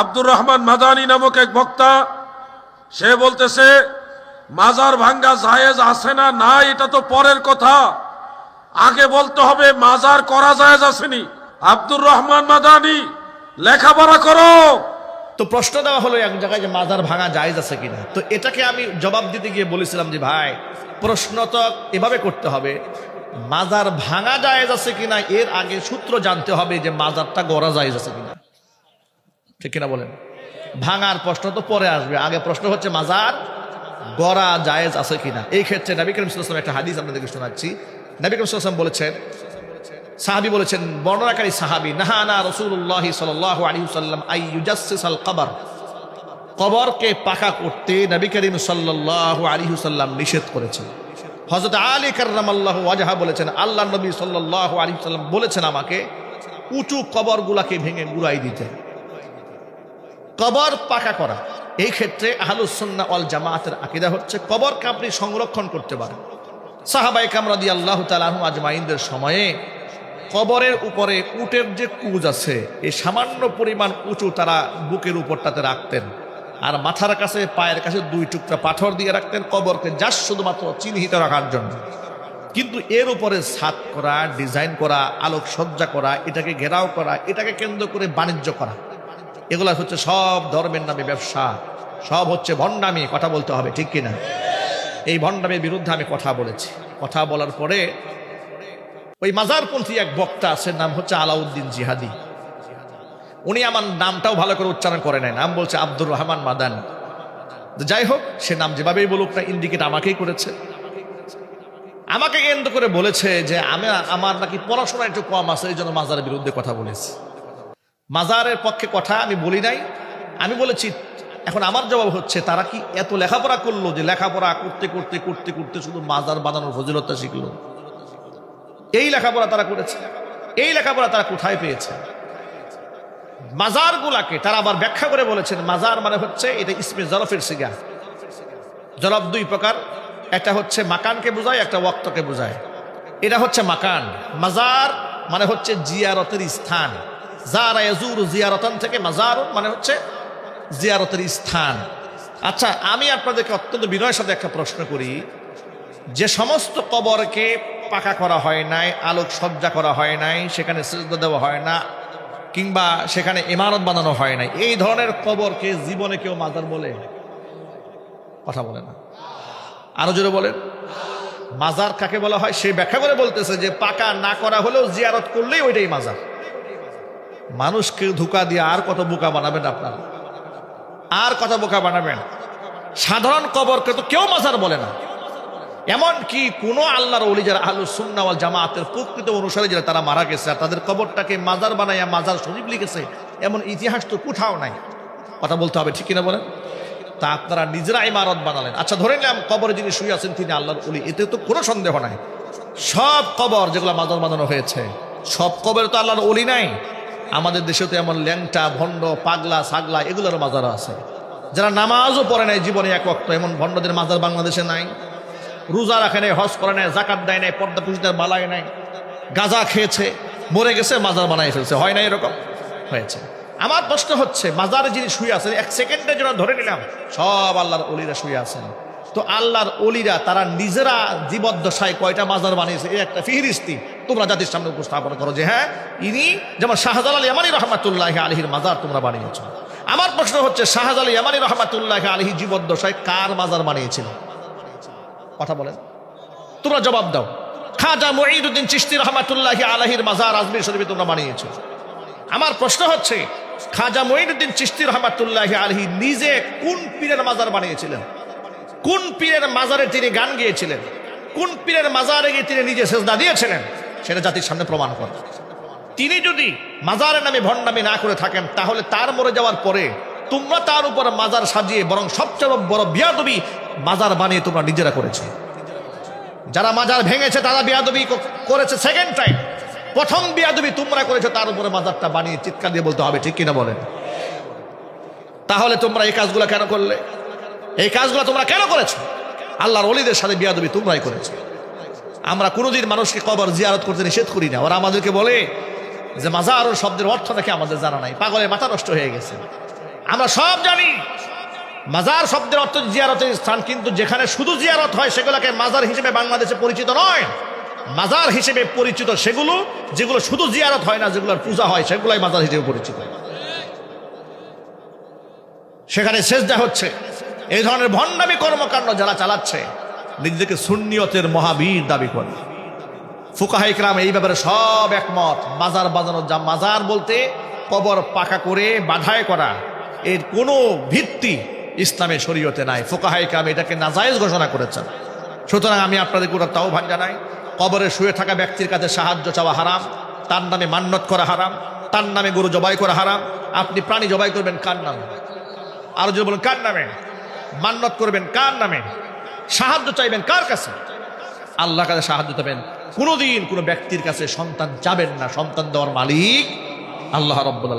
আব্দুর রহমান মাদানি নামক এক বক্তা, সে বলতেছে, মাজার ভাঙ্গা জায়েজ আছে না? না এটা তো পরের কথা। আগে বলতে হবে, মাজার করা জায়েজ আসেনি। আব্দুর রহমান মাদানি, লেখাপড়া করো। তো প্রশ্ন দেওয়া হলো এক জায়গায় যে মাজার ভাঙা জায়েজ আছে কিনা। তো এটাকে আমি জবাব দিতে গিয়ে বলেছিলাম যে, ভাই, প্রশ্ন তো এভাবে করতে হবে, মাজার ভাঙা জায়েজ আছে কিনা? এর আগে সূত্র জানতে হবে যে, মাজারটা গড়া জায়েজ আছে কিনা। ঠিক কিনা বলেন? ভাঙার প্রশ্ন তো পরে আসবে। আগে প্রশ্ন হচ্ছে মাজার গড়া জায়েজ আছে কিনা? এই ক্ষেত্রে নবী করিম একটা হাদিস আপনাদেরকে শোনাচ্ছি। নবী করিম বলেছেন, সাহাবি বলেছেন, বর্ণনাকারী সাহাবি, নাহানা রসুল্লাহ সাল্লাহ আলী সাল্লাম আই ইউজাসিসাল কবর। কবরকে পাকা করতে নবী করিম সাল্লাহ আলী নিষেধ করেছেন। হজরত আলী কার্রামাল্লাহ ওয়াজাহা বলেছেন আল্লাহ নবী সাল্লাহ আলী সাল্লাম বলেছেন আমাকে, উঁচু কবরগুলাকে ভেঙে গুড়াই দিতে। কবর পাকা করা। এই ক্ষেত্রে আহলুসন্না অল জামাতের আকিদা হচ্ছে কবরকে আপনি সংরক্ষণ করতে পারেন। সাহাবাই কামরাদি আল্লাহ তালাহু আজমাইনদের সময়ে কবরের উপরে উটের যে কুজ আছে, এই সামান্য পরিমাণ উঁচু তারা বুকের উপরটাতে রাখতেন। আর মাথার কাছে, পায়ের কাছে দুই টুকরা পাথর দিয়ে রাখতেন কবরকে যা শুধুমাত্র চিহ্নিত রাখার জন্য। কিন্তু এর উপরে ছাদ করা, ডিজাইন করা, আলোকসজ্জা করা, এটাকে ঘেরাও করা, এটাকে কেন্দ্র করে বাণিজ্য করা এগুলা হচ্ছে সব ধর্মের নামে ব্যবসা। সব হচ্ছে ভণ্ডামি, কথা বলতে হবে, ঠিক কিনা? এই ভণ্ডামের বিরুদ্ধে আমি কথা বলেছি। কথা বলার পরে ওই মাজারপন্থী এক বক্তা আছে, নাম হচ্ছে আলাউদ্দিন জিহাদি। উনি আমার নামটাও ভালো করে উচ্চারণ করে নাই নাম বলছে আব্দুর রহমান মাদান। যাই হোক, সে নাম যেভাবেই বলুক না ইন্ডিকেট আমাকেই করেছে। আমাকে কেন্দ্র করে বলেছে যে, আমি, আমার নাকি পড়াশোনা একটু কম আছে, এই জন্য মাজারের বিরুদ্ধে কথা বলেছি। মাজারের পক্ষে কথা আমি বলি নাই। আমি বলেছি, এখন আমার জবাব হচ্ছে, তারা কি এত লেখাপড়া করল যে লেখাপড়া করতে করতে করতে করতে শুধু মাজার বানানোর ফজিলতা শিখলো? এই লেখাপড়া তারা করেছে। এই লেখাপড়া তারা কোথায় পেয়েছে? মাজার গুলাকে তারা আবার ব্যাখ্যা করে বলেছেন, মাজার মানে হচ্ছে এটা ইসমে জরফের সিগা জরফ দুই প্রকার, একটা হচ্ছে মাকানকে বোঝায়, একটা ওয়াক্তকে বোঝায়। এটা হচ্ছে মাকান। মাজার মানে হচ্ছে জিয়ারতের স্থান। যারা এজুর জিয়ারতন থেকে মাজার মানে হচ্ছে জিয়ারতের স্থান। আচ্ছা আমি আপনাদেরকে অত্যন্ত বিনয়ের সাথে একটা প্রশ্ন করি। যে সমস্ত কবরকে পাকা করা হয় নাই আলোক সজ্জা করা হয় নাই, সেখানে সেজদা দেওয়া হয় না, কিংবা সেখানে ইমারত বানানো হয় নাই, এই ধরনের কবরকে জীবনে কেউ মাজার বলে? কথা বলে না। আরও জোরে বলেন। মাজার কাকে বলা হয়? সে ব্যাখ্যা করে বলতেছে যে পাকা না করা হলেও জিয়ারত করলেই ওইটাই মাজার। মানুষকে ধোকা দিয়ে আর কত বোকা বানাবেন আপনারা? আর কত বোকা বানাবেন? সাধারণ কবরকে তো কেউ মাজার বলে না। এমন কি কোন আল্লাহর অলি যারা আলু সুন্নাওয়াল জামাতের প্রকৃত অনুসারে যারা, তারা মারা গেছে আর তাদের কবরটাকে মাজার বানাইয়া মাজার শরীফ লিখেছে, এমন ইতিহাস তো কোথাও নাই। কথা বলতে হবে, ঠিক কিনা বলেন? তা আপনারা নিজেরা ইমারত বানালেন। আচ্ছা ধরে নিলাম কবরে যিনি শুয়ে আছেন, তিনি আল্লাহর অলি এতে তো কোনো সন্দেহ নাই। সব কবর যেগুলো মাজার বানানো হয়েছে, সব কবরে তো আল্লাহর অলি নাই। আমাদের দেশে তো এমন ল্যাংটা, ভণ্ড, পাগলা ছাগলা এগুলোর মাজারও আছে। যারা নামাজও পড়ে নাই জীবনে এক অক্ত এমন ভণ্ডদের মাজার বাংলাদেশে নাই। রোজা রাখে নাই, হজ করে নাই, জাকাত দেয় নাই, পর্দা পুষিদার বালায় নাই, গাঁজা খেয়েছে, মরে গেছে, মাজার বানাই ফেলছে। হয় না এরকম? হয়েছে। আমার প্রশ্ন হচ্ছে, মাজারে যিনি শুয়ে আছেন, এক সেকেন্ডের জন্য ধরে নিলাম, সব আল্লাহর অলিরা শুয়ে আছেন। তো আল্লাহর অলিরা তারা নিজেরা জীবদ্দশায় কয়টা মাজার বানিয়েছে? এই একটা ফিহরিস্তি। তোমরা জাতির সামনে উপস্থাপন করো যে হ্যাঁ ইনি যেমন শাহজালাল ইয়ামানি রহমাতুল্লাহ আলহির মাজার তোমরা বানিয়েছ। আমার প্রশ্ন হচ্ছে শাহজাল ইয়ামানি রহমাতুল্লাহ আলহি জীবদ্দশায় কার মাজার বানিয়েছিল? কথা বলেন। তোমরা জবাব দাও। খাজা মঈদুদ্দিন চিস্তি রহমাতুল্লাহ আলহির মাজার আজমির শরীফে তোমরা বানিয়েছো। আমার প্রশ্ন হচ্ছে, খাজা মঈনুদ্দিন চিস্তি রহমাতুল্লাহ আলহি নিজে কোন পীরের মাজার বানিয়েছিলেন? কোন পীরের মাজারে তিনি গান গিয়েছিলেন? কোন পীরের মাজারে গিয়ে তিনি নিজে সেজদা দিয়েছিলেন? সেটা জাতির সামনে প্রমাণ করেন তিনি যদি মাজারের নামে ভণ্ডামি না করে থাকেন, তাহলে তার মরে যাওয়ার পরে তোমরা তার উপর মাজার সাজিয়ে বরং সবচেয়ে বড় বিয়াদবি মাজার বানিয়ে তোমরা নিজেরা করেছে। যারা মাজার ভেঙেছে, তারা বিয়াদবি করেছে সেকেন্ড টাইম প্রথম বিয়াদবি তোমরা করেছ, তার উপরে মাজারটা বানিয়ে চিৎকার দিয়ে বলতে হবে, ঠিক কিনা বলেন? তাহলে তোমরা এই কাজগুলো কেন করলে? এই কাজগুলো তোমরা কেন করেছ? আল্লাহর অলিদের সাথে বিয়াদবি তোমরাই করেছ। আমরা কোনোদিন মানুষকে কবর জিয়ারত করতে নিষেধ করি না। ওরা আমাদেরকে বলে যে মাজার শব্দের অর্থ নাকি আমাদের জানা নাই। পাগলের মাথা নষ্ট হয়ে গেছে। আমরা সব জানি, মাজার শব্দের অর্থ জিয়ারতের স্থান, কিন্তু যেখানে শুধু জিয়ারত হয়, সেগুলোকে মাজার হিসেবে বাংলাদেশে পরিচিত নয়। মাজার হিসেবে পরিচিত সেগুলো, যেগুলো শুধু জিয়ারত হয় না, যেগুলোর পূজা হয়, সেগুলোই মাজার হিসেবে পরিচিত। সেখানে সেজদা হচ্ছে। এই ধরনের ভণ্ডামি কর্মকাণ্ড যারা চালাচ্ছে, নিজেদেরকে সুন্নিয়তের মহাবীর দাবি করে। ফুকাহাইকরাম এই ব্যাপারে সব একমত। মাজার বাজানো, যা মাজার বলতে কবর পাকা করে বাধাই করা, এর কোনো ভিত্তি ইসলামের শরীয়তে নাই। ফুকাহাইকরাম এটাকে নাজায়জ ঘোষণা করেছেন। সুতরাং আমি আপনাদের কোনো তাওভান জানাই, কবরে শুয়ে থাকা ব্যক্তির কাছে সাহায্য চাওয়া হারাম, তার নামে মান্যত করা হারাম, তার নামে গরু জবাই করা হারাম। আপনি প্রাণী জবাই করবেন কার নামে? আরও যদি বলেন, কার নামে? মান্যত করবেন কার নামে? সাহায্য চাইবেন কার কাছে? আল্লাহ কাছে সাহায্য চাবেন কোনোদিন কোনো ব্যক্তির কাছে সন্তান চাবেন না। সন্তান দেওয়ার মালিক আল্লাহ রব্বুল